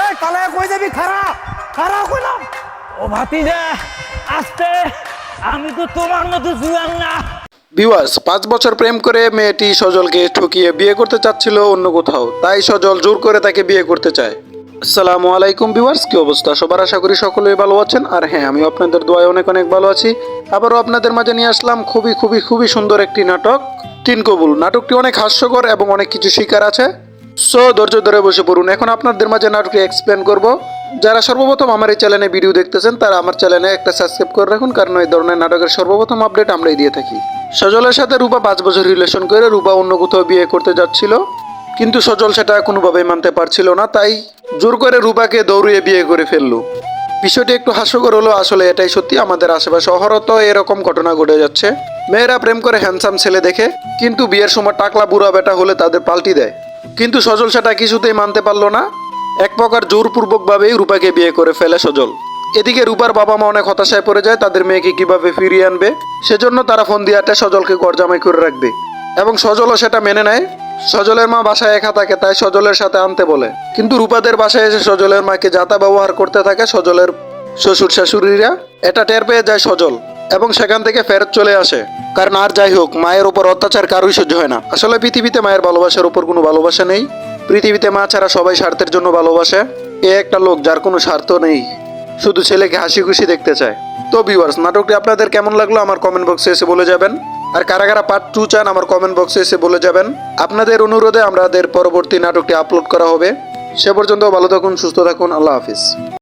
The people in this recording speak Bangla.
এই তাহলে কই যাবি? খারা খারা কইলাম ও ভাতিজা আসতে। আমি তো তোমার মতো জুয়ান না। ভিউয়ার্স পাঁচ বছর প্রেম করে মেয়েটি সজলকে ঠকিয়ে বিয়ে করতে চাচ্ছিল অন্য কোথাও। তাই সজল জোর করে তাকে বিয়ে করতে চায়। আসসালামু আলাইকুম ভিউয়ার্স কি অবস্থা? সবার আশা করি সকলেই ভালো আছেন। আর হ্যাঁ আমি আপনাদের দোয়ায় অনেক অনেক ভালো আছি। আবারও আপনাদের মাঝে নিয়ে আসলাম খুবই খুবই খুবই সুন্দর একটি নাটক। তিন কবুল নাটকটি অনেক হাস্যকর এবং অনেক কিছু শিকার আছে। সো ধৈর্য ধরে বসে পড়ুন। এখন আপনাদের মাঝে নাটকটি এক্সপ্লেন করব। যারা সর্বপ্রথম আমার এই চ্যানেলে ভিডিও দেখতেছেন, তারা আমার চ্যানেলে একটা সাবস্ক্রাইব করে রাখুন, কারণ এই ধরনের নাটকের সর্বপ্রথম আপডেট আমরাই দিয়ে থাকি। সজলের সাথে রূপা পাঁচ বছর রিলেশন করে, রূপা অন্য কোথাও বিয়ে করতে যাচ্ছিল। কিন্তু সজল সেটা কোনোভাবেই মানতে পারছিল না, তাই জোর করে রূপাকে দৌড়িয়ে বিয়ে করে ফেলল। বিষয়টি একটু হাস্যকর হলো, আসলে এটাই সত্যি, আমাদের আশেপাশে অহরত এরকম ঘটনা ঘটে যাচ্ছে। মেয়েরা প্রেম করে হ্যান্ডসাম ছেলে দেখে, কিন্তু বিয়ের সময় টাকলা বুড়া বেটা হলে তাদের পাল্টি দেয়। কিন্তু সজল সেটা কিছুতেই মানতে পারল না। এক প্রকার জোরপূর্বকভাবেই রূপাকে বিয়ে করে ফেলে সজল। এদিকে রূপার বাবা মা অনেক হতাশায় পড়ে যায়, তাদের মেয়েকে কীভাবে ফিরিয়ে আনবে? সেজন্য তারা ফোন দিয়াতে সজলকে গরজামাই করে রাখবে। এবং সজলও সেটা মেনে নেয়। সজলের মা বাসায় একা থাকে, তাই সজলের সাথে আনতে বলে। কিন্তু রূপাদের বাসায় এসে সজলের মাকে যাতা ব্যবহার করতে থাকে সজলের শ্বশুর শাশুড়িরা এটা টের পেয়ে যায় সজল। এবং সেখান থেকে ফেরত চলে আসে। কারণ আর যাই হোক, মায়ের উপর অত্যাচার কারোই সহ্য হয় না। আসলে পৃথিবীতে মায়ের ভালোবাসার উপর কোনো ভালোবাসা নেই। পৃথিবীতে মা ছাড়া সবাই স্বার্থের জন্য ভালোবাসে। এ একটা লোক যার কোনো স্বার্থ নেই। শুধু ছেলেকে হাসি খুশি দেখতে চায়। তো ভিউয়ার্স নাটকটি আপনাদের কেমন লাগল আমার কমেন্ট বক্সে এসে বলে যাবেন। আর কারা কারা পার্ট টু চান আমার কমেন্ট বক্সে এসে বলে যাবেন। আপনাদের অনুরোধে আমাদের পরবর্তী নাটকটি আপলোড করা হবে। সে পর্যন্ত ভালো থাকুন, সুস্থ থাকুন, আল্লাহ হাফিজ।